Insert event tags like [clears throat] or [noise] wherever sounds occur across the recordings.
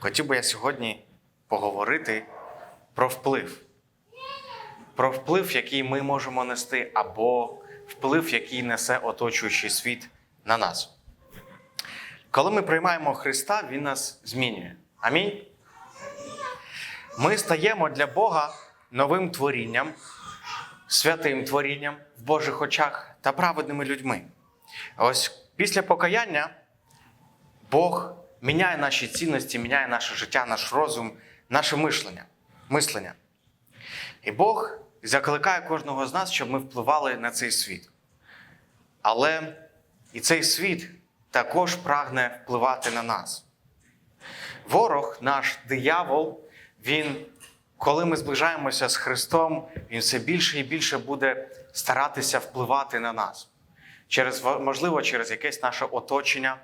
хотів би я сьогодні поговорити про вплив. Про вплив, який ми можемо нести, або вплив, який несе оточуючий світ на нас. Коли ми приймаємо Христа, Він нас змінює. Амінь. Ми стаємо для Бога новим творінням, святим творінням в Божих очах та праведними людьми. Ось після покаяння Бог міняє наші цінності, міняє наше життя, наш розум, наше мишлення. мислення. І Бог закликає кожного з нас, щоб ми впливали на цей світ. Але і цей світ також прагне впливати на нас. Ворог, наш диявол, він, коли ми зближаємося з Христом, він все більше і більше буде старатися впливати на нас. Через, можливо, через якесь наше оточення,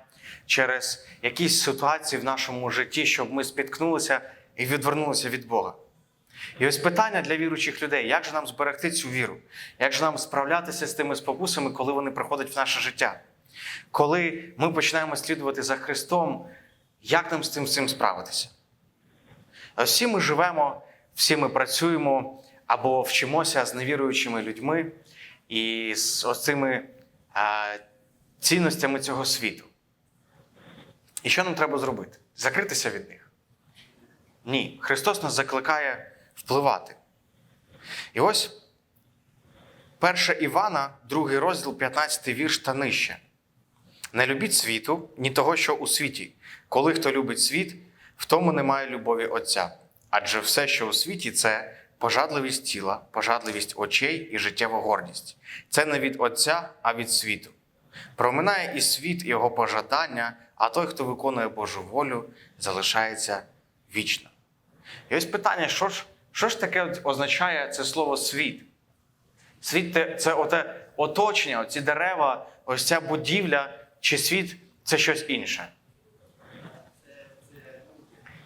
через якісь ситуації в нашому житті, щоб ми спіткнулися і відвернулися від Бога. І ось питання для віруючих людей: як же нам зберегти цю віру? Як же нам справлятися з тими спокусами, коли вони приходять в наше життя? Коли ми починаємо слідувати за Христом, як нам з цим всім справитися? Ось всі ми живемо, всі ми працюємо або вчимося з невіруючими людьми і з ось цими цінностями цього світу. І що нам треба зробити? Закритися від них? Ні. Христос нас закликає впливати. І ось 1 Івана, другий розділ, 15 вірш та нижче. Не любіть світу, ні того, що у світі. Коли хто любить світ, в тому немає любові Отця. Адже все, що у світі, це пожадливість тіла, пожадливість очей і життєва гордість. Це не від Отця, а від світу. Проминає і світ, і його пожадання, а той, хто виконує Божу волю, залишається вічно. І ось питання: що ж, що ж таке означає це слово світ? Світ це- оте оточення, оці дерева, ось ця будівля, чи світ це щось інше?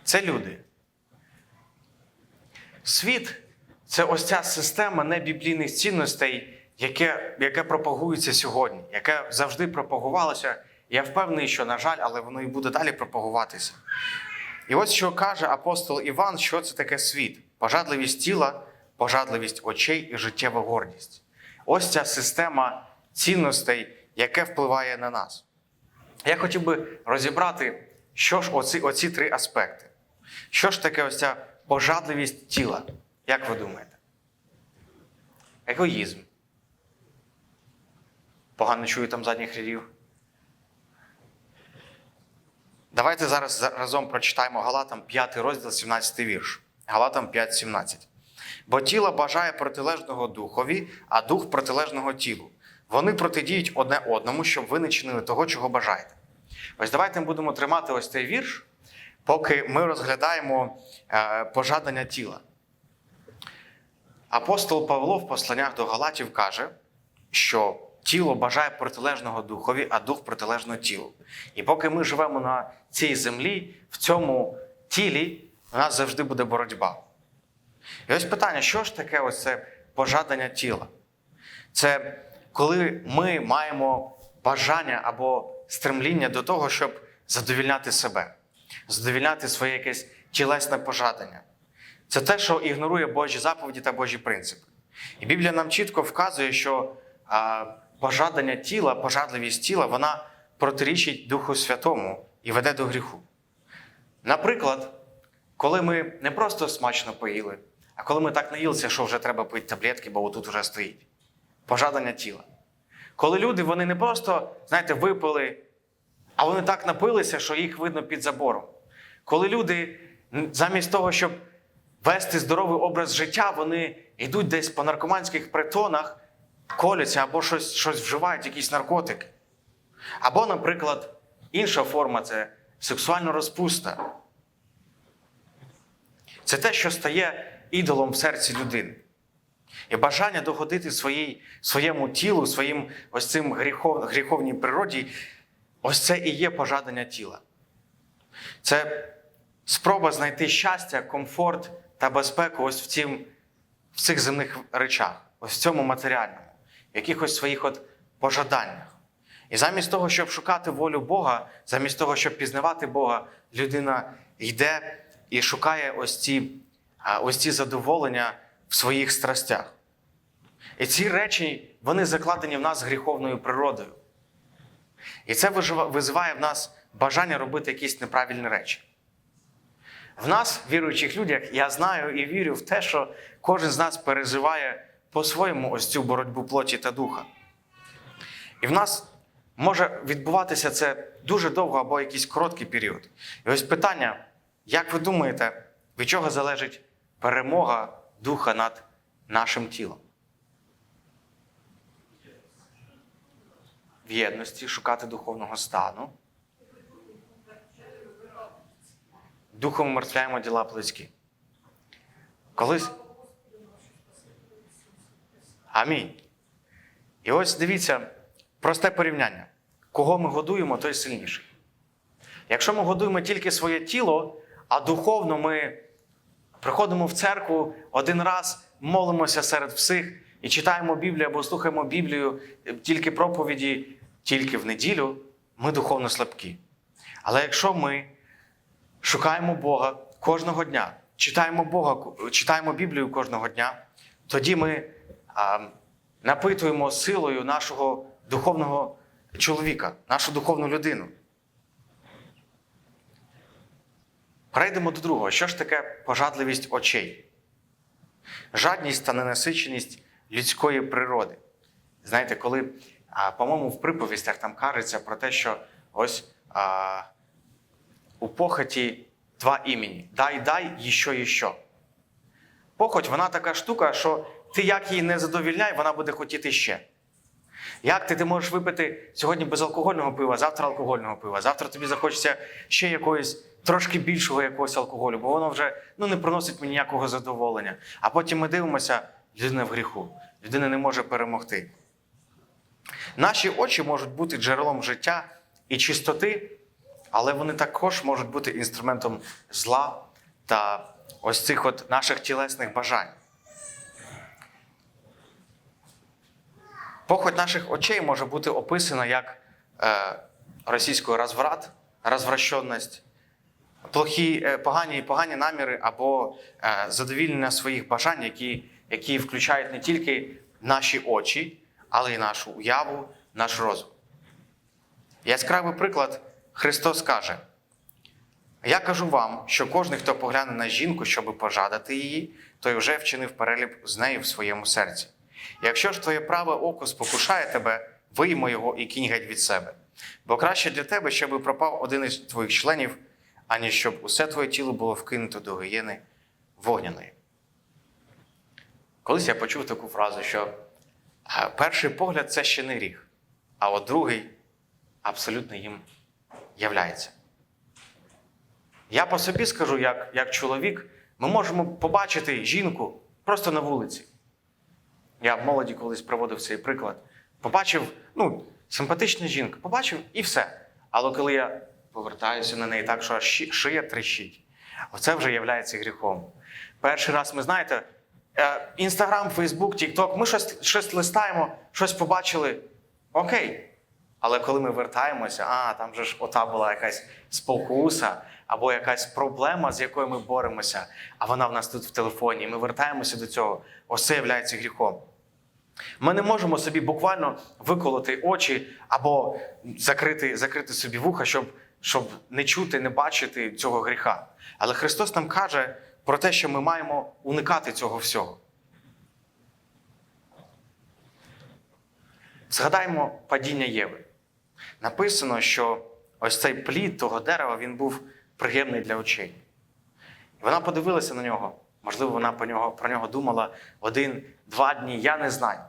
Це люди. Світ це ось ця система небіблійних цінностей, яке, яке пропагується сьогодні, яке завжди пропагувалося. Я впевнений, що, на жаль, але воно і буде далі пропагуватися. І ось що каже апостол Іван, що це таке світ: пожадливість тіла, пожадливість очей і життєва гордість. Ось ця система цінностей, яке впливає на нас. Я хотів би розібрати, що ж оці, оці три аспекти. Що ж таке ось ця пожадливість тіла? Як ви думаєте? Егоїзм. Погано чую там задніх рядів. Давайте зараз разом прочитаємо Галатам 5 розділ, 17 вірш. Галатам 5, 17. Бо тіло бажає протилежного духові, а дух протилежного тілу. Вони протидіють одне одному, щоб ви не чинили того, чого бажаєте. Ось давайте ми будемо тримати ось цей вірш, поки ми розглядаємо е, пожадання тіла. Апостол Павло в посланнях до Галатів каже, що тіло бажає протилежного духові, а дух протилежного тілу. І поки ми живемо на цій землі, в цьому тілі у нас завжди буде боротьба. І ось питання: що ж таке ось це пожадання тіла? Це коли ми маємо бажання або стремління до того, щоб задовільняти себе, задовільняти своє якесь тілесне пожадання. Це те, що ігнорує Божі заповіді та Божі принципи. І Біблія нам чітко вказує, що а, пожадання тіла, пожадливість тіла, вона протирічить Духу Святому і веде до гріху. Наприклад, коли ми не просто смачно поїли, а коли ми так наїлися, що вже треба пити таблетки, бо отут вже стоїть. Пожадання тіла. Коли люди вони не просто, знаєте, випили, а вони так напилися, що їх видно під забором. Коли люди замість того, щоб вести здоровий образ життя, вони йдуть десь по наркоманських притонах, коляться або щось, щось вживають, якісь наркотики. Або, наприклад, інша форма це сексуальна розпуста. Це те, що стає ідолом в серці людини. І бажання догодити своїй, своєму тілу, своїм ось цим гріхов, гріховній природі, ось це і є пожадання тіла. Це спроба знайти щастя, комфорт та безпеку ось в, цім, в цих земних речах, ось в цьому матеріальному, якихось своїх от пожаданнях. І замість того, щоб шукати волю Бога, замість того, щоб пізнавати Бога, людина йде і шукає ось ці, ось ці задоволення в своїх страстях. І ці речі вони закладені в нас гріховною природою. І це визиває в нас бажання робити якісь неправильні речі. В нас, віруючих людях, я знаю і вірю в те, що кожен з нас переживає по-своєму ось цю боротьбу плоті та духа. І в нас може відбуватися це дуже довго або якийсь короткий період. І ось питання: як ви думаєте, від чого залежить перемога духа над нашим тілом? В єдності шукати духовного стану. Духом умертвляємо діла плотські. Колись. Амінь. І ось дивіться, просте порівняння. Кого ми годуємо, той сильніший. Якщо ми годуємо тільки своє тіло, а духовно ми приходимо в церкву один раз, молимося серед всіх і читаємо Біблію або слухаємо Біблію, е, тільки проповіді, тільки в неділю, ми духовно слабкі. Але якщо ми шукаємо Бога кожного дня, читаємо Бога, читаємо Біблію кожного дня, тоді ми напитуємо силою нашого духовного чоловіка, нашу духовну людину. Перейдемо до другого. Що ж таке пожадливість очей? Жадність та ненасиченість людської природи. Знаєте, коли, по-моєму, в приповістях там кажеться про те, що ось а, у похоті два імені. Дай, дай, іщо, іщо. Похоть, вона така штука, що ти як її не задовільняй, вона буде хотіти ще. Як ти, ти можеш випити сьогодні безалкогольного пива, завтра алкогольного пива, завтра тобі захочеться ще якогось трошки більшого якогось алкоголю, бо воно вже ну, не приносить мені ніякого задоволення. А потім ми дивимося, людина в гріху, людина не може перемогти. Наші очі можуть бути джерелом життя і чистоти, але вони також можуть бути інструментом зла та ось цих от наших тілесних бажань. Похоть наших очей може бути описана як е, російською розврат, розвращеність, плохі, е, погані, погані наміри або е, задовільнення своїх бажань, які, які включають не тільки наші очі, але й нашу уяву, наш розум. Яскравий приклад Христос каже: Я кажу вам, що кожен, хто погляне на жінку, щоб пожадати її, той вже вчинив переліп з нею в своєму серці. Якщо ж твоє праве око спокушає тебе, виймо його і кінь геть від себе. Бо краще для тебе, щоб пропав один із твоїх членів, аніж щоб усе твоє тіло було вкинуто до гієни вогняної. Колись я почув таку фразу, що перший погляд це ще не гріх, а от другий абсолютно їм являється. Я по собі скажу, як, як чоловік, ми можемо побачити жінку просто на вулиці. Я в молоді колись проводив цей приклад. Побачив, ну, симпатична жінка, побачив і все. Але коли я повертаюся на неї так, що шия трещить, оце вже є гріхом. Перший раз ми знаєте, Інстаграм, Фейсбук, Тікток, ми щось, щось листаємо, щось побачили. Окей. Але коли ми вертаємося, а там же ж ота була якась спокуса або якась проблема, з якою ми боремося, а вона в нас тут в телефоні. і Ми вертаємося до цього. Ось це є гріхом. Ми не можемо собі буквально виколоти очі або закрити, закрити собі вуха, щоб, щоб не чути, не бачити цього гріха. Але Христос нам каже про те, що ми маємо уникати цього всього. Згадаймо падіння Єви. Написано, що ось цей плід того дерева він був приємний для очей. І вона подивилася на нього. Можливо, вона про нього, про нього думала один-два дні. Я не знаю.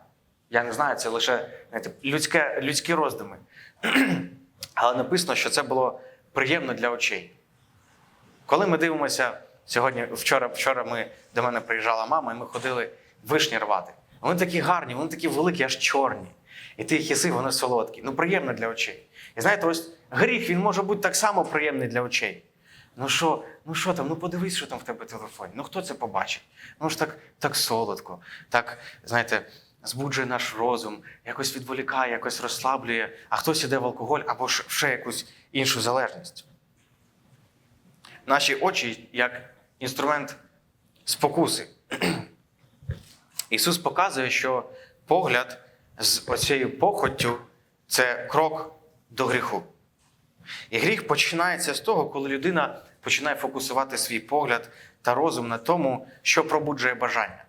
Я не знаю, це лише знаєте, людське, людські роздуми. [clears throat] Але написано, що це було приємно для очей. Коли ми дивимося сьогодні, вчора, вчора ми, до мене приїжджала мама, і ми ходили вишні рвати. Вони такі гарні, вони такі великі, аж чорні. І ти їх їси, вони солодкі. Ну, приємно для очей. І знаєте, ось гріх він може бути так само приємний для очей. Ну що, ну що там, ну подивись, що там в тебе в телефоні. Ну хто це побачить? Ну ж так, так солодко, так, знаєте, збуджує наш розум, якось відволікає, якось розслаблює, а хтось іде в алкоголь або ж ще якусь іншу залежність. Наші очі як інструмент спокуси. [clears throat] Ісус показує, що погляд з оцією похоттю це крок до гріху. І гріх починається з того, коли людина починає фокусувати свій погляд та розум на тому, що пробуджує бажання.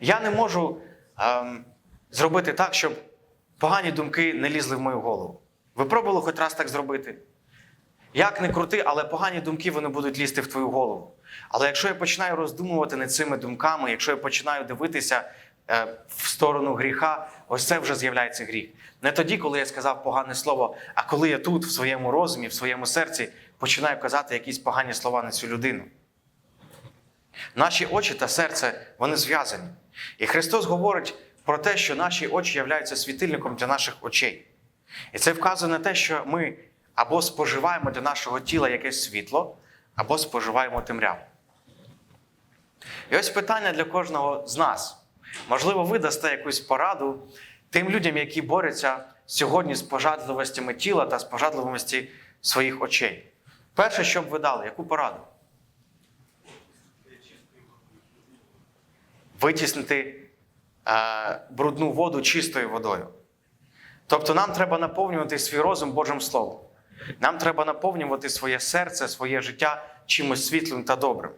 Я не можу ем, зробити так, щоб погані думки не лізли в мою голову. Ви пробували хоч раз так зробити? Як не крути, але погані думки вони будуть лізти в твою голову. Але якщо я починаю роздумувати над цими думками, якщо я починаю дивитися е, в сторону гріха, ось це вже з'являється гріх. Не тоді, коли я сказав погане слово, а коли я тут, в своєму розумі, в своєму серці, починаю казати якісь погані слова на цю людину. Наші очі та серце вони зв'язані. І Христос говорить про те, що наші очі являються світильником для наших очей. І це вказує на те, що ми або споживаємо для нашого тіла якесь світло, або споживаємо темряву. І ось питання для кожного з нас. Можливо, ви дасте якусь пораду тим людям, які борються сьогодні з пожадливостями тіла та з пожадливості своїх очей. Перше, що б ви дали, яку пораду? Витіснити е, брудну воду чистою водою. Тобто нам треба наповнювати свій розум Божим Словом. Нам треба наповнювати своє серце, своє життя чимось світлим та добрим.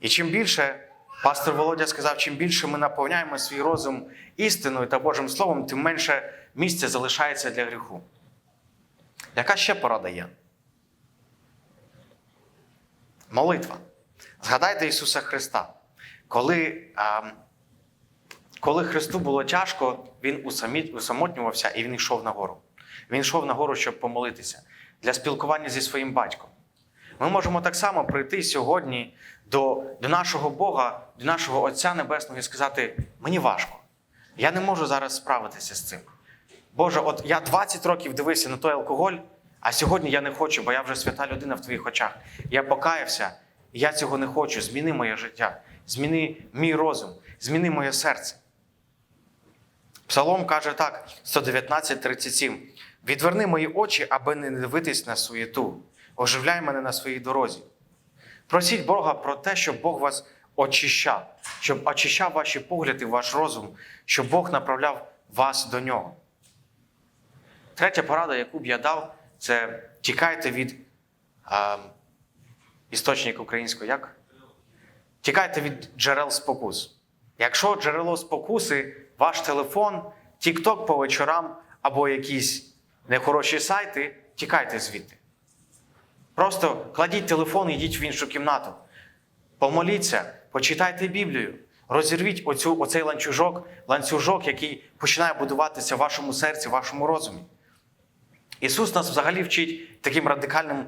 І чим більше, пастор Володя сказав, чим більше ми наповняємо свій розум істиною та Божим Словом, тим менше місця залишається для гріху. Яка ще порада є? Молитва. Згадайте Ісуса Христа. Коли, а, коли Христу було тяжко, Він усамотнювався і він йшов нагору. Він йшов нагору, щоб помолитися для спілкування зі своїм батьком. Ми можемо так само прийти сьогодні до, до нашого Бога, до нашого Отця Небесного і сказати: мені важко, я не можу зараз справитися з цим. Боже, от я 20 років дивився на той алкоголь, а сьогодні я не хочу, бо я вже свята людина в твоїх очах. Я покаявся, я цього не хочу. Зміни моє життя, зміни мій розум, зміни моє серце. Псалом каже так: 119.37. Відверни мої очі, аби не дивитись на суєту. Оживляй мене на своїй дорозі. Просіть Бога про те, щоб Бог вас очищав, щоб очищав ваші погляди, ваш розум, щоб Бог направляв вас до нього. Третя порада, яку б я дав, це тікайте від е, істочник українського як? Тікайте від джерел спокус. Якщо джерело спокуси, ваш телефон, TikTok по вечорам або якісь нехороші сайти, тікайте звідти. Просто кладіть телефон і йдіть в іншу кімнату. Помоліться, почитайте Біблію, розірвіть оцю, оцей ланцюжок, ланцюжок, який починає будуватися в вашому серці, в вашому розумі. Ісус нас взагалі вчить таким радикальним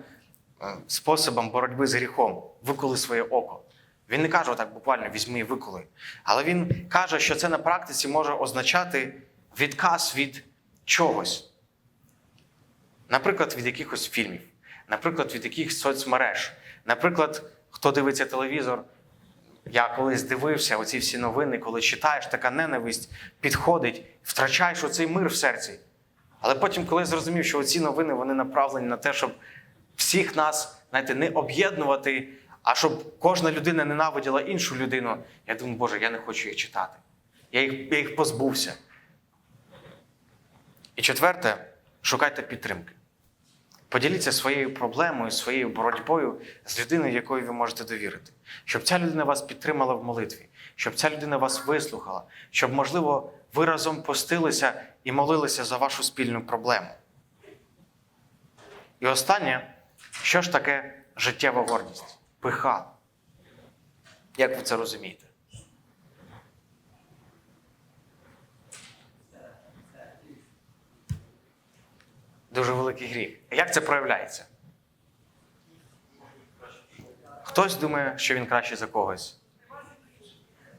е, способом боротьби з гріхом. Виколи своє око. Він не каже так буквально візьми і виколи. Але він каже, що це на практиці може означати відказ від чогось. Наприклад, від якихось фільмів, наприклад, від якихось соцмереж. Наприклад, хто дивиться телевізор, я колись дивився оці всі новини, коли читаєш, така ненависть підходить, втрачаєш оцей мир в серці. Але потім, коли я зрозумів, що оці новини вони направлені на те, щоб всіх нас знаєте, не об'єднувати, а щоб кожна людина ненавиділа іншу людину, я думаю, Боже, я не хочу їх читати. Я їх, я їх позбувся. І четверте, шукайте підтримки. Поділіться своєю проблемою, своєю боротьбою з людиною, якою ви можете довірити. Щоб ця людина вас підтримала в молитві, щоб ця людина вас вислухала, щоб, можливо, ви разом постилися і молилися за вашу спільну проблему. І останнє, що ж таке життєва гордість? Пиха. Як ви це розумієте? Дуже великий гріх. Як це проявляється? Хтось думає, що він кращий за когось.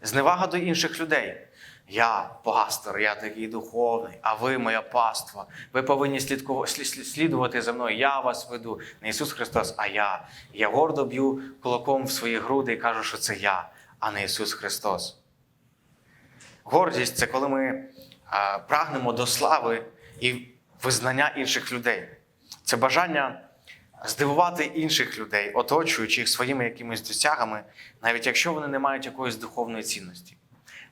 Зневага до інших людей. Я пастор, я такий духовний, а ви моя паства. Ви повинні слідувати за мною. Я вас веду. Не Ісус Христос, а я. Я гордо б'ю кулаком в свої груди і кажу, що це я, а не Ісус Христос. Гордість це коли ми а, прагнемо до слави і визнання інших людей. Це бажання здивувати інших людей, оточуючих своїми якимись досягами, навіть якщо вони не мають якоїсь духовної цінності.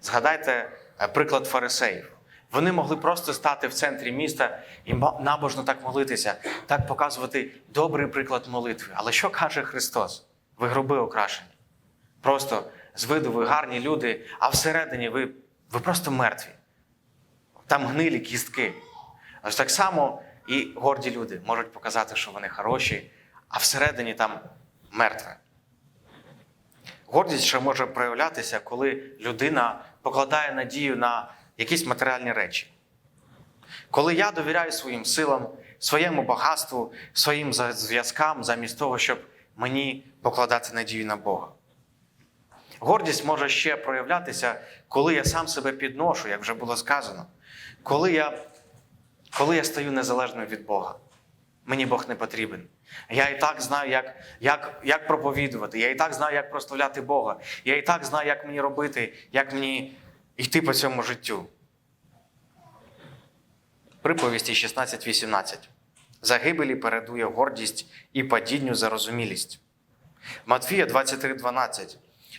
Згадайте е, приклад фарисеїв. Вони могли просто стати в центрі міста і набожно так молитися, так показувати добрий приклад молитви. Але що каже Христос? Ви гроби окрашені. Просто з виду ви гарні люди, а всередині ви, ви просто мертві. Там гнилі кістки. Ось так само і горді люди можуть показати, що вони хороші, а всередині там мертве. Гордість ще може проявлятися, коли людина покладає надію на якісь матеріальні речі. Коли я довіряю своїм силам, своєму багатству, своїм зв'язкам, замість того, щоб мені покладати надію на Бога. Гордість може ще проявлятися, коли я сам себе підношу, як вже було сказано. Коли я, коли я стаю незалежним від Бога. Мені Бог не потрібен. Я і так знаю, як, як, як проповідувати, я і так знаю, як прославляти Бога. Я і так знаю, як мені робити, як мені йти по цьому життю. Приповісті 16.18. Загибелі передує гордість і падінню зарозумілість. Матвія 23.12.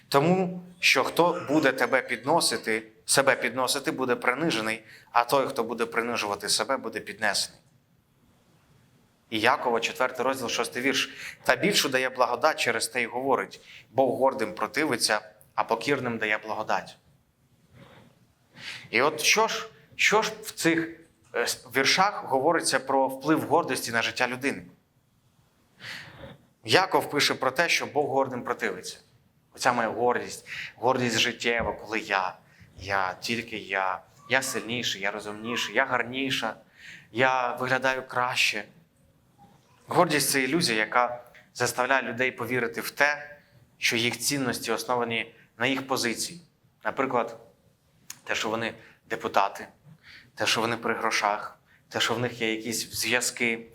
Тому що хто буде тебе підносити, себе підносити, буде принижений, а той, хто буде принижувати себе, буде піднесений. І Якова, 4 розділ, 6 вірш. Та більшу дає благодать через те й говорить, Бог гордим противиться, а покірним дає благодать. І от що ж, що ж в цих е, віршах говориться про вплив гордості на життя людини? Яков пише про те, що Бог гордим противиться. Оця моя гордість, гордість життєва, коли я, я тільки я, я сильніший, я розумніший, я гарніша, я виглядаю краще. Гордість це ілюзія, яка заставляє людей повірити в те, що їх цінності основані на їх позиції. Наприклад, те, що вони депутати, те, що вони при грошах, те, що в них є якісь зв'язки,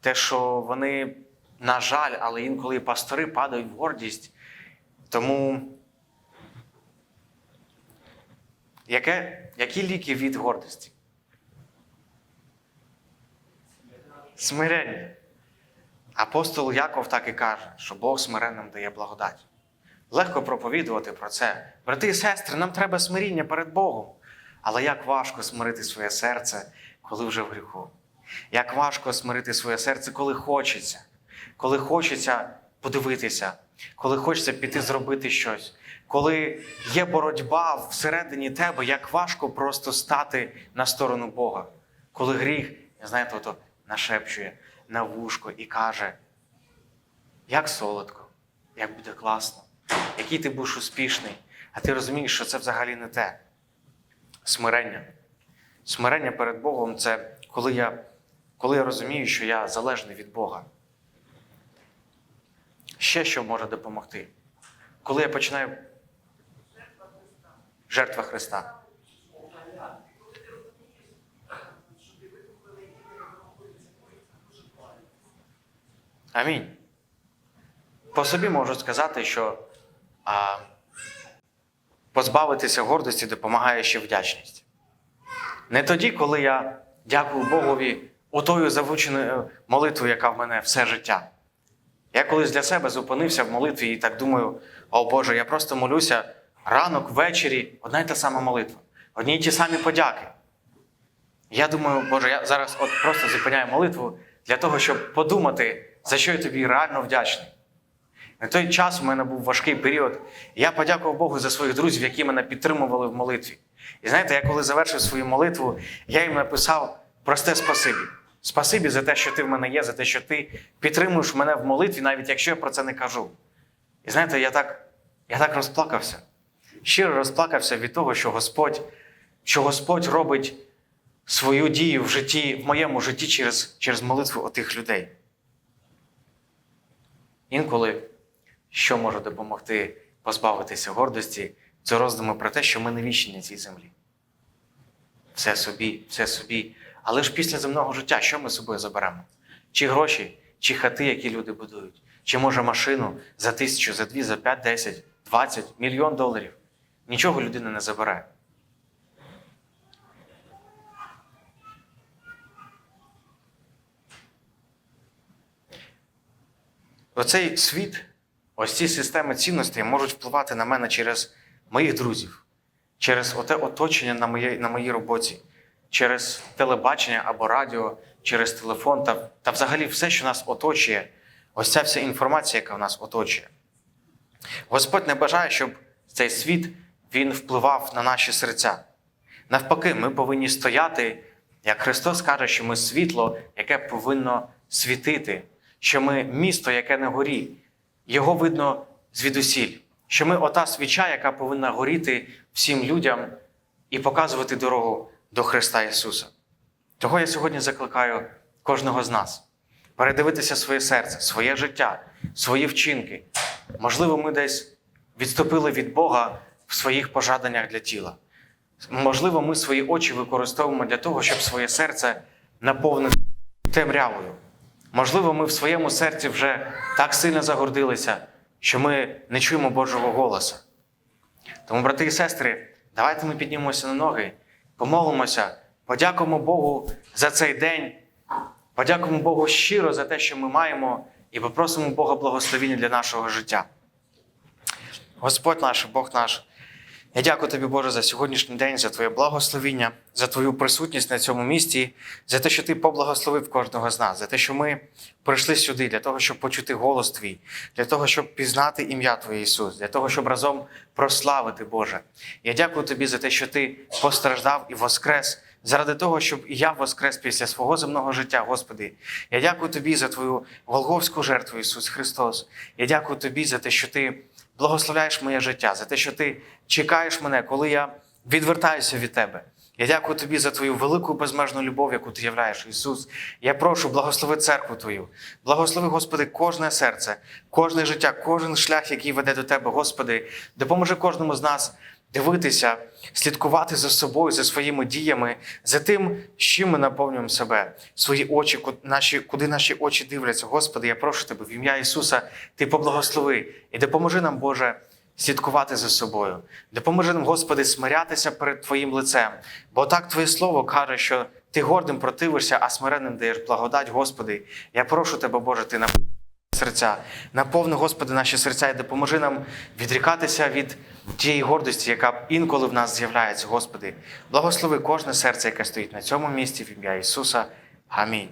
те, що вони, на жаль, але інколи пастори падають в гордість. Тому яке, які ліки від гордості? Смирення. Апостол Яков так і каже, що Бог смиренним дає благодать. Легко проповідувати про це. Брати і сестри, нам треба смиріння перед Богом. Але як важко смирити своє серце, коли вже в гріху. Як важко смирити своє серце, коли хочеться, коли хочеться подивитися, коли хочеться піти зробити щось, коли є боротьба всередині тебе, як важко просто стати на сторону Бога. Коли гріх, знаєте, ото нашепчує на вушко і каже, як солодко, як буде класно, який ти будеш успішний, а ти розумієш, що це взагалі не те. Смирення. Смирення перед Богом це коли я, коли я розумію, що я залежний від Бога. Ще що може допомогти? Коли я починаю жертва Христа. Амінь. По собі можу сказати, що а, позбавитися гордості допомагає ще вдячність. Не тоді, коли я дякую Богові отою завученою молитвою, яка в мене все життя. Я колись для себе зупинився в молитві і так думаю: о Боже, я просто молюся ранок, ввечері, одна й та сама молитва, одні й ті самі подяки. Я думаю, Боже, я зараз от просто зупиняю молитву для того, щоб подумати, за що я тобі реально вдячний. На той час у мене був важкий період. Я подякував Богу за своїх друзів, які мене підтримували в молитві. І знаєте, я коли завершив свою молитву, я їм написав просте спасибі. Спасибі за те, що ти в мене є, за те, що ти підтримуєш мене в молитві, навіть якщо я про це не кажу. І знаєте, я так, я так розплакався. Щиро розплакався від того, що Господь, що Господь робить свою дію в житті, в моєму житті через, через молитву отих людей. Інколи, що може допомогти позбавитися гордості, це роздуми про те, що ми не вічні на цій землі. Все собі, все собі. Але ж після земного життя, що ми з собою заберемо? Чи гроші, чи хати, які люди будують, чи може машину за тисячу, за дві, за п'ять, десять, двадцять, мільйон доларів. Нічого людина не забере. Оцей світ, ось ці системи цінностей можуть впливати на мене через моїх друзів, через оте оточення на моїй, на моїй роботі, через телебачення або радіо, через телефон та, та взагалі все, що нас оточує, ось ця вся інформація, яка в нас оточує. Господь не бажає, щоб цей світ він впливав на наші серця. Навпаки, ми повинні стояти, як Христос каже, що ми світло, яке повинно світити, що ми місто, яке не горі, його видно звідусіль, що ми ота свіча, яка повинна горіти всім людям і показувати дорогу до Христа Ісуса. Того я сьогодні закликаю кожного з нас передивитися своє серце, своє життя, свої вчинки. Можливо, ми десь відступили від Бога в своїх пожаданнях для тіла. Можливо, ми свої очі використовуємо для того, щоб своє серце наповнити темрявою. Можливо, ми в своєму серці вже так сильно загордилися, що ми не чуємо Божого голоса. Тому, брати і сестри, давайте ми піднімемося на ноги, помолимося, подякуємо Богу за цей день, подякуємо Богу щиро за те, що ми маємо, і попросимо Бога благословіння для нашого життя. Господь наш, Бог наш, я дякую тобі, Боже, за сьогоднішній день, за Твоє благословіння, за Твою присутність на цьому місці, за те, що Ти поблагословив кожного з нас, за те, що ми прийшли сюди для того, щоб почути голос Твій, для того, щоб пізнати ім'я Твоє Ісус, для того, щоб разом прославити Боже. Я дякую Тобі за те, що Ти постраждав і воскрес. Заради того, щоб і я воскрес після свого земного життя, Господи, я дякую Тобі за Твою Голговську жертву, Ісус Христос. Я дякую Тобі за те, що Ти благословляєш моє життя, за те, що ти чекаєш мене, коли я відвертаюся від тебе. Я дякую тобі за твою велику безмежну любов, яку ти являєш, Ісус. Я прошу, благослови церкву Твою. Благослови, Господи, кожне серце, кожне життя, кожен шлях, який веде до Тебе, Господи, допоможи кожному з нас дивитися, слідкувати за собою, за своїми діями, за тим, чим ми наповнюємо себе, свої очі, наші, куди наші очі дивляться. Господи, я прошу Тебе, в ім'я Ісуса, Ти поблагослови і допоможи нам, Боже, слідкувати за собою. Допоможи нам, Господи, смирятися перед Твоїм лицем. Бо так Твоє Слово каже, що Ти гордим противишся, а смиренним даєш благодать, Господи. Я прошу Тебе, Боже, Ти на серця. Наповни, Господи, наші серця і допоможи нам відрікатися від тієї гордості, яка інколи в нас з'являється, Господи. Благослови кожне серце, яке стоїть на цьому місці в ім'я Ісуса. Амінь.